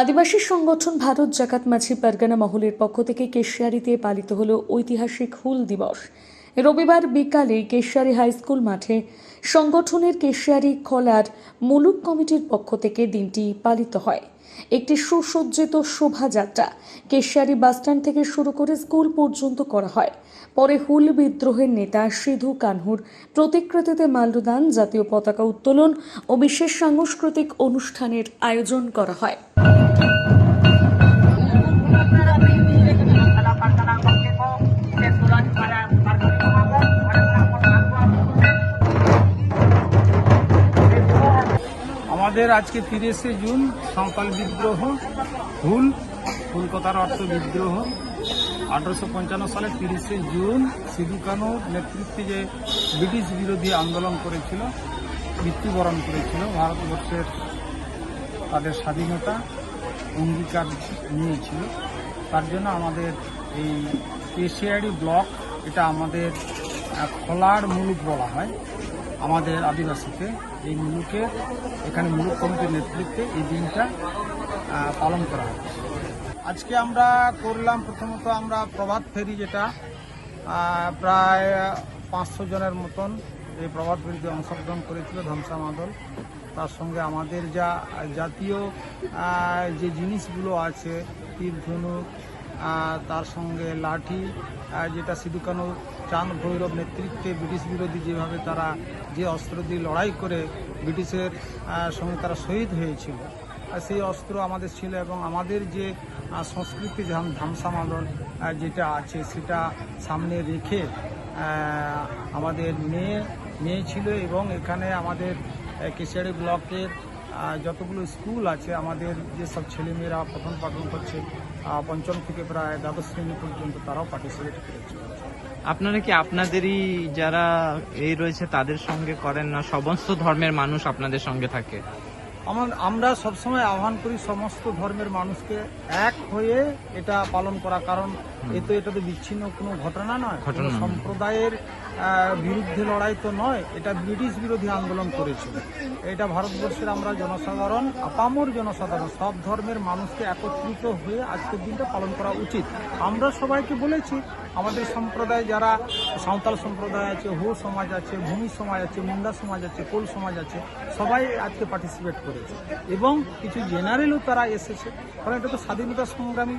আদিবাসী সংগঠন ভারত জাকাত মাঝি পারগানা মহলের পক্ষ থেকে কেশিয়ারিতে পালিত হল ঐতিহাসিক হুল দিবস। রবিবার বিকালে কেশিয়ারি হাই স্কুল মাঠে সংগঠনের কেশিয়ারি খোলার মুলুক কমিটির পক্ষ থেকে দিনটি পালিত হয়। একটি সুসজ্জিত শোভাযাত্রা কেশিয়ারি বাসস্ট্যান্ড থেকে শুরু করে স্কুল পর্যন্ত করা হয়। পরে হুল বিদ্রোহের নেতা সিধু কানহুর প্রতিকৃতিতে মাল্যদান, জাতীয় পতাকা উত্তোলন ও বিশেষ সাংস্কৃতিক অনুষ্ঠানের আয়োজন করা হয়। আমাদের আজকে তিরিশে জুন সাঁওতাল বিদ্রোহ হুল কথার অর্থ বিদ্রোহ। আঠারোশো পঞ্চান্ন সালে তিরিশে জুন সিধু কানুর নেতৃত্বে যে ব্রিটিশ বিরোধী আন্দোলন করেছিল, মৃত্যুবরণ করেছিল, ভারতবর্ষের তাদের স্বাধীনতা অঙ্গীকার নিয়েছিল। তার জন্য আমাদের এই এশিয়ারি ব্লক এটা আমাদের খোলার মুলুক বলা হয়। আমাদের আদিবাসীকে এই মুলুকে, এখানে মুলুক কমিটির নেতৃত্বে এই দিনটা পালন করা হয়। আজকে আমরা করলাম প্রথমত আমরা প্রভাত ফেরি যেটা প্রায় পাঁচশো জনের মতন এই প্রভাত ফেরিতে অংশগ্রহণ করেছিল ধ্বংসা মাদল। তার সঙ্গে আমাদের যা জাতীয় যে জিনিসগুলো আছে, তীর ধনুক তার সঙ্গে লাঠি যেটা সিধু কানু চাঁদ ভৈরব নেতৃত্বে ব্রিটিশ বিরোধী যেভাবে তারা যে অস্ত্র দিয়ে লড়াই করে ব্রিটিশের সঙ্গে তারা শহীদ হয়েছিল। সেই অস্ত্র আমাদের ছিল এবং আমাদের যে সংস্কৃতি ধাম- ধামসা মাদল আহ, যেটা আছে সেটা সামনে রেখে আমাদের মেয়ে মেয়ে ছিল এবং এখানে আমাদের কেশিয়ারি ব্লকের যতগুলো স্কুল আছে, আমাদের যেসব ছেলেমেয়েরা প্রথম পাঠন করছে পঞ্চম থেকে প্রায় দ্বাদশ শ্রেণি পর্যন্ত তারাও পার্টিসিপেট করেছে। আপনারা কি আপনাদেরই যারা এই রয়েছে, তাদের সঙ্গে করেন না? সমস্ত ধর্মের মানুষ আপনাদের সঙ্গে থাকে। আমার আমরা সবসময় আহ্বান করি সমস্ত ধর্মের মানুষকে এক হয়ে এটা পালন করা কারণ এ তো এটা তো বিচ্ছিন্ন কোনো ঘটনা নয়। কোনো সম্প্রদায়ের বিরুদ্ধে লড়াই তো নয় এটা ব্রিটিশ বিরোধী আন্দোলন করেছিল এটা ভারতবর্ষের আমরা জনসাধারণ আপামর জনসাধারণ সব ধর্মের মানুষকে একত্রিত হয়ে আজকের দিনটা পালন করা উচিত। আমরা সবাইকে বলেছি আমাদের সম্প্রদায় যারা সাঁওতাল সম্প্রদায় আছে, হো সমাজ আছে, ভূমি সমাজ আছে, মুন্ডা সমাজ আছে, কোল সমাজ আছে, সবাই আজকে পার্টিসিপেট করেছে। এবং কিছু জেনারেলও তারা এসেছে। কারণ এটা তো স্বাধীনতা সংগ্রামী।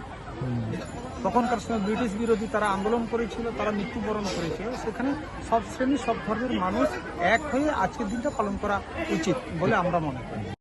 তখনকার সময় ব্রিটিশ বিরোধী তারা আন্দোলন করেছিল, তারা মৃত্যুবরণ করেছিল। সেখানে সব শ্রেণি সব ধর্মের মানুষ এক হয়ে আজকের দিনটা পালন করা উচিত বলে আমরা মনে করি।